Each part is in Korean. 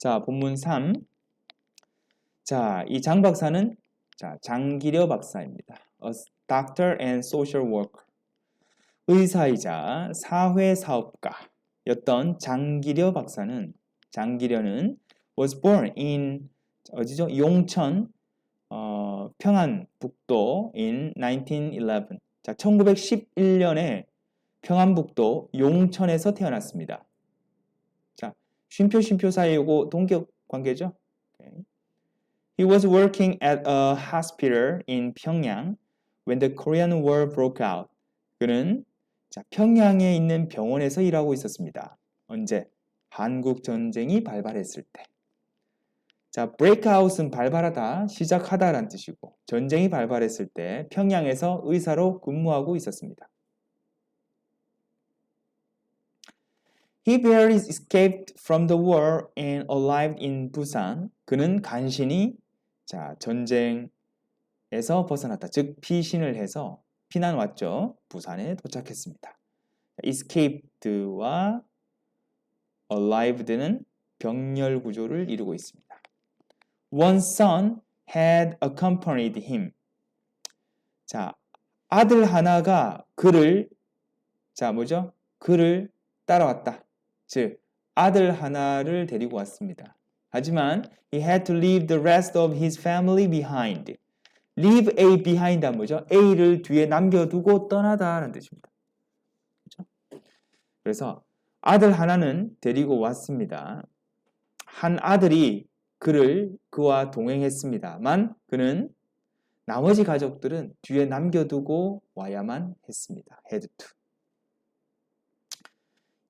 자, 본문 3. 자, 이 장 박사는 자, 장기려 박사입니다. A doctor and social worker. 의사이자 사회 사업가였던 장기려 박사는 장기려는 was born in 어디죠? 용천 어, 평안북도 in 1911. 자, 1911년에 평안북도 용천에서 태어났습니다. 자, 쉼표 쉼표 사이 요거 동격 관계죠? Okay. He was working at a hospital in 평양 when the Korean War broke out. 그는 자, 평양에 있는 병원에서 일하고 있었습니다. 언제? 한국 전쟁이 발발했을 때. 자, breakout은 발발하다, 시작하다라는 뜻이고 전쟁이 발발했을 때 평양에서 의사로 근무하고 있었습니다. He barely escaped from the war and arrived in Busan. 그는 간신히 자, 전쟁에서 벗어났다. 즉 피신을 해서 피난 왔죠. 부산에 도착했습니다. escaped와 arrived는 병렬 구조를 이루고 있습니다. One son had accompanied him. 자, 아들 하나가 그를 자, 뭐죠? 그를 따라왔다. 즉, 아들 하나를 데리고 왔습니다. 하지만 he had to leave the rest of his family behind. leave A behind 은 뭐죠? A를 뒤에 남겨두고 떠나다라는 뜻입니다. 그렇죠? 그래서 아들 하나는 데리고 왔습니다. 한 아들이 그를 그와 동행했습니다만 그는 나머지 가족들은 뒤에 남겨두고 와야만 했습니다. had to.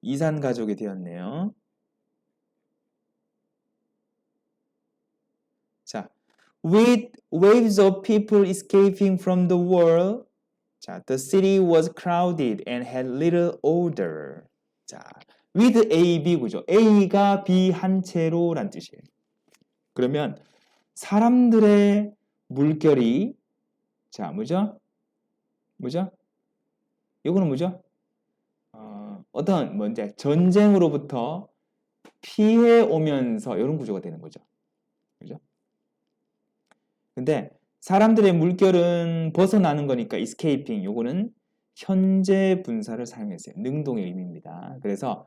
이산 가족이 되었네요. 자, with waves of people escaping from the war, 자, the city was crowded and had little order. 자, with A, B 구조. A가 B 한 채로란 뜻이에요. 그러면 사람들의 물결이 자, 뭐죠? 뭐죠? 이거는 뭐죠? 어, 어떤 뭔지 전쟁으로부터 피해 오면서 이런 구조가 되는 거죠. 그죠? 근데 사람들의 물결은 벗어나는 거니까 escaping 요거는 현재 분사를 사용했어요. 능동의 의미입니다. 그래서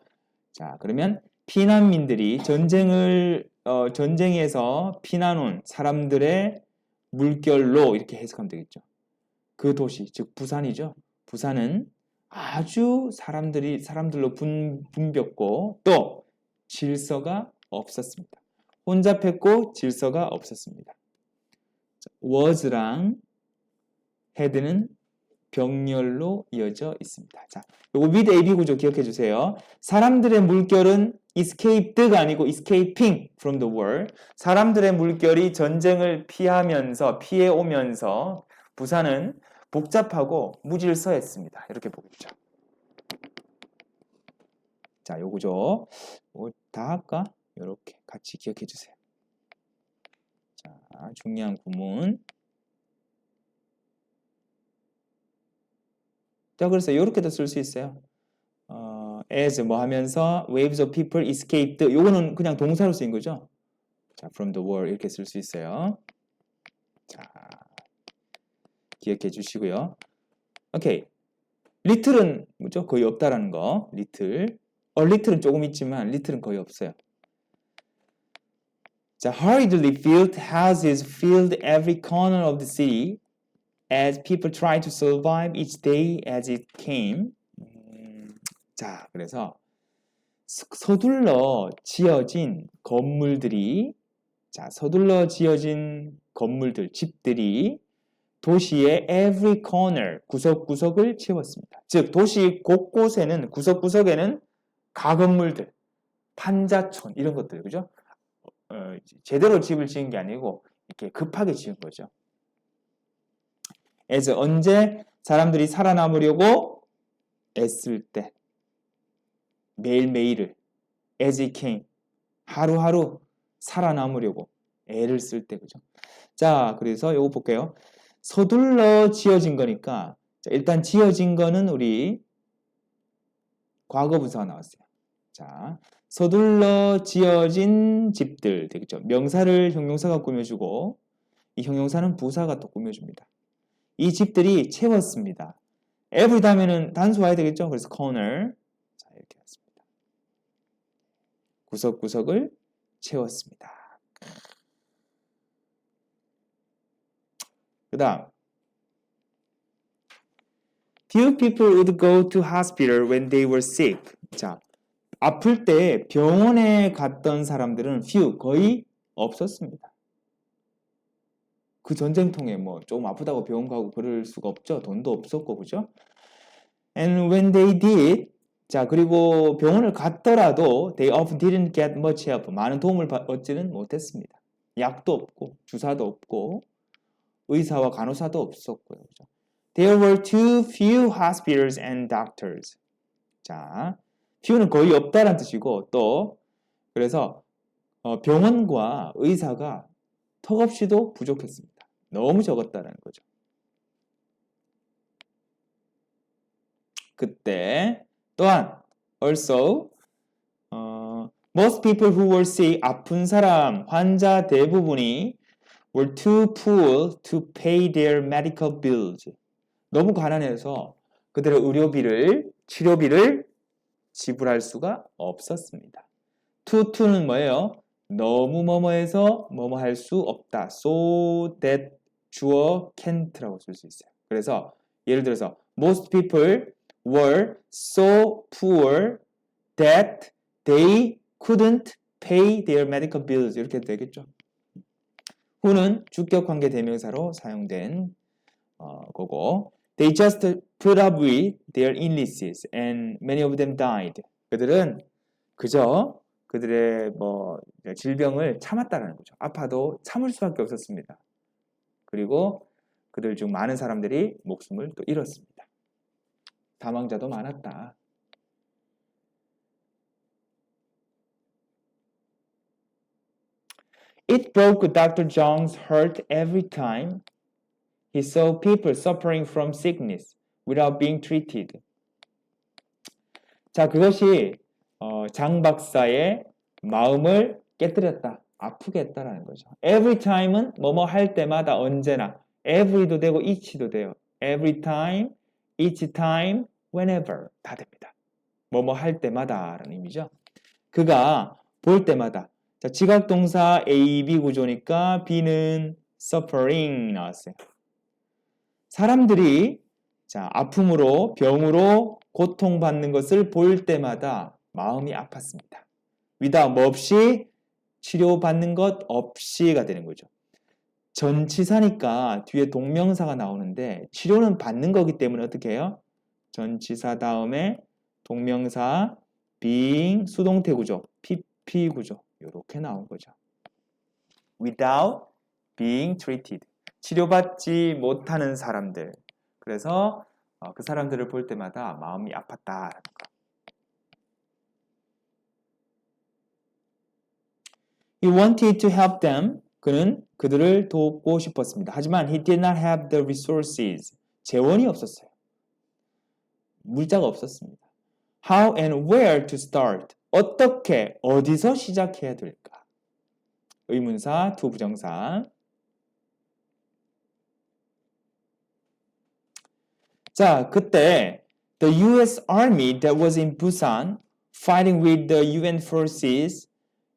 자 그러면 피난민들이 전쟁을 어, 전쟁에서 피난 온 사람들의 물결로 이렇게 해석하면 되겠죠. 그 도시 즉 부산이죠. 부산은 아주 사람들이 사람들로 분, 붐볐고 또 질서가 없었습니다. 혼잡했고 질서가 없었습니다. was랑 had는 병렬로 이어져 있습니다. 자, 요거 with AB 구조 기억해 주세요. 사람들의 물결은 escaped가 아니고 escaping from the war. 사람들의 물결이 전쟁을 피하면서 피해 오면서 부산은 복잡하고 무질서했습니다. 이렇게 보겠죠. 자, 요 구조 뭐다 할까? 이렇게 같이 기억해 주세요. 자, 중요한 구문. 자, 그래서 이렇게도 쓸 수 있어요. 어, as 뭐 하면서 waves of people escaped. 요거는 그냥 동사로 쓰인 거죠. 자, from the war 이렇게 쓸 수 있어요. 자, 기억해 주시고요. 오케이. 리틀은 뭐죠? 거의 없다라는 거. 리틀. 어, 리틀은 조금 있지만 리틀은 거의 없어요. 자, hurriedly built houses filled every corner of the city as people tried to survive each day as it came. 음, 자, 그래서 서둘러 지어진 건물들이 자, 서둘러 지어진 건물들, 집들이 도시의 every corner, 구석구석을 채웠습니다. 즉, 도시 곳곳에는, 구석구석에는 가건물들, 판자촌, 이런 것들, 그죠? 어, 제대로 집을 지은 게 아니고, 이렇게 급하게 지은 거죠. as 언제 사람들이 살아남으려고 애쓸 때 매일매일을 as it came 하루하루 살아남으려고 애를 쓸 때 그죠? 자, 그래서 요거 볼게요. 서둘러 지어진 거니까 자, 일단 지어진 거는 우리 과거 분사가 나왔어요. 자, 서둘러 지어진 집들 되겠죠. 명사를 형용사가 꾸며주고 이 형용사는 부사가 또 꾸며줍니다. 이 집들이 채웠습니다. every 다음에는 단수 와야 되겠죠. 그래서 corner 자 이렇게 했습니다. 구석구석을 채웠습니다. 그 다음 Few people would go to hospital when they were sick. 자, 아플 때 병원에 갔던 사람들은 few, 거의 없었습니다. 그 전쟁통에 뭐 조금 아프다고 병원 가고 그럴 수가 없죠. 돈도 없었고, 그죠? And when they did, 자, 그리고 병원을 갔더라도 they often didn't get much help. 많은 도움을 받- 얻지는 못했습니다. 약도 없고, 주사도 없고, 의사와 간호사도 없었고요. 그죠? There were too few hospitals and doctors. 자, few는 거의 없다는 뜻이고 또 그래서 어, 병원과 의사가 턱없이도 부족했습니다. 너무 적었다는 거죠. 그때 또한 also 어, most people who were sick 아픈 사람 환자 대부분이 were too poor to pay their medical bills. 너무 가난해서 그들의 의료비를 치료비를 지불할 수가 없었습니다. to to는 뭐예요? 너무 뭐뭐해서 뭐뭐 할 수 없다. so that 주어 can't라고 쓸 수 있어요. 그래서 예를 들어서 most people were so poor that they couldn't pay their medical bills 이렇게 되겠죠. Who는 주격 관계 대명사로 사용된 어, 거고 they just put up with their illnesses and many of them died. 그들은 그저 그들의 뭐 질병을 참았다라는 거죠. 아파도 참을 수밖에 없었습니다. 그리고 그들 중 많은 사람들이 목숨을 또 잃었습니다. 사망자도 많았다. It broke Dr. Zhang's heart every time he saw people suffering from sickness without being treated. 자, 그것이 어, 장 박사의 마음을 깨뜨렸다. 아프게 했다라는 거죠. Every time은 뭐뭐 할 때마다 언제나 every도 되고 each도 돼요. Every time, each time, whenever 다 됩니다. 뭐뭐 할 때마다라는 의미죠. 그가 볼 때마다 자, 지각 동사 A, B 구조니까 B는 suffering 나왔어요. 사람들이 자, 아픔으로 병으로 고통받는 것을 볼 때마다 마음이 아팠습니다. 위다 뭐 없이 치료받는 것 없이가 되는 거죠. 전치사니까 뒤에 동명사가 나오는데 치료는 받는 거기 때문에 어떻게 해요? 전치사 다음에 동명사 being 수동태 구조, PP 구조 이렇게 나온 거죠. without being treated 치료받지 못하는 사람들 그래서 어, 그 사람들을 볼 때마다 마음이 아팠다라는 거. He wanted to help them. 그는 그들을 돕고 싶었습니다. 하지만 he did not have the resources. 재원이 없었어요. 물자가 없었습니다. How and where to start? 어떻게, 어디서 시작해야 될까? 의문사, 두 부정사. 자, 그때 the US Army that was in Busan fighting with the UN forces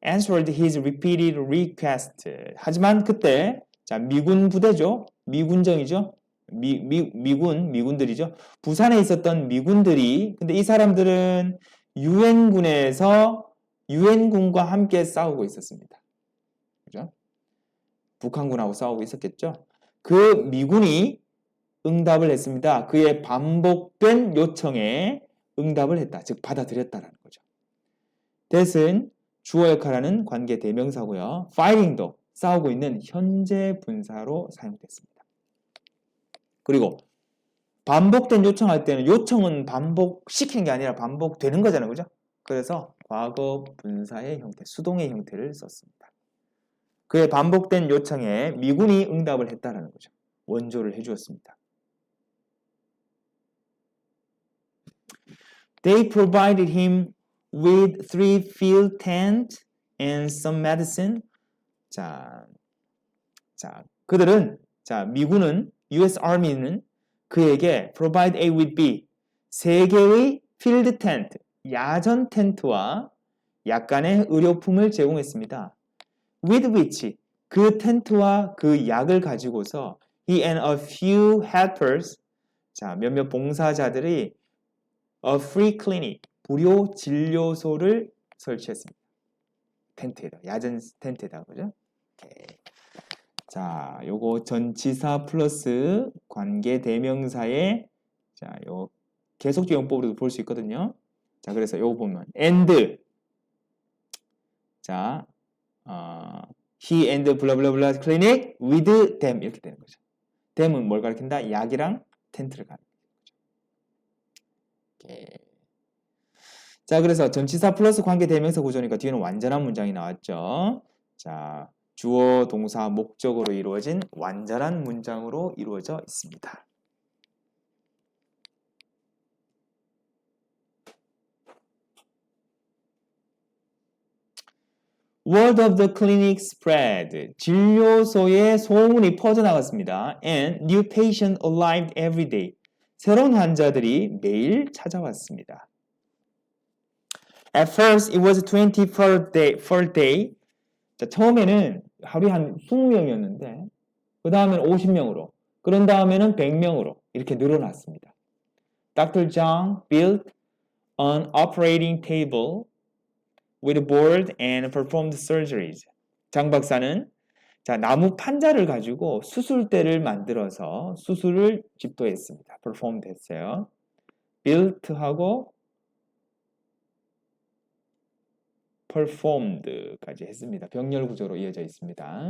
answered his repeated request. 하지만 그때 자, 미군 부대죠. 미군정이죠. 미, 미, 미군, 미군들이죠. 부산에 있었던 미군들이 근데 이 사람들은 유엔군에서 유엔군과 함께 싸우고 있었습니다. 그죠? 북한군하고 싸우고 있었겠죠. 그 미군이 응답을 했습니다. 그의 반복된 요청에 응답을 했다. 즉 받아들였다라는 거죠. that은 주어 역할하는 관계 대명사고요. fighting도 싸우고 있는 현재 분사로 사용됐습니다. 그리고 반복된 요청할 때는 요청은 반복시키는 게 아니라 반복되는 거잖아요. 그죠? 그래서 과거 분사의 형태, 수동의 형태를 썼습니다. 그의 반복된 요청에 미군이 응답을 했다라는 거죠. 원조를 해주었습니다. They provided him with three field tent and some medicine. 자, 자, 그들은 자, 미군은 US Army는 그에게 provide A with B 세 개의 field tent 야전 텐트와 약간의 의료품을 제공했습니다. with which 그 텐트와 그 약을 가지고서 he and a few helpers 자 몇몇 봉사자들이 a free clinic 무료 진료소를 설치했습니다. 텐트에다 야전 텐트에다 그죠? 오케이. 자 요거 전치사 플러스 관계 대명사의 자 요 계속적 용법으로도 볼 수 있거든요. 자 그래서 요거 보면 and 자 어, he and blah clinic with them 이렇게 되는 거죠. them은 뭘 가리킨다? 약이랑 텐트를 거죠. 오케이. 자, 그래서 전치사 플러스 관계 대명사 구조니까 뒤에는 완전한 문장이 나왔죠. 자, 주어, 동사, 목적으로 이루어진 완전한 문장으로 이루어져 있습니다. Word of the clinic spread. 진료소에 소문이 퍼져나갔습니다. And new patient arrived every day. 새로운 환자들이 매일 찾아왔습니다. At first, it was 20 per day. Per day. 자, 처음에는 하루에 한 20명이었는데, 그 다음에는 50명으로, 그런 다음에는 100명으로 이렇게 늘어났습니다. Dr. Zhang built an operating table with a board and performed surgeries. 장 박사는 자, 나무 판자를 가지고 수술대를 만들어서 수술을 집도했습니다. performed 했어요. built하고 performed까지 했습니다. 병렬 구조로 이어져 있습니다.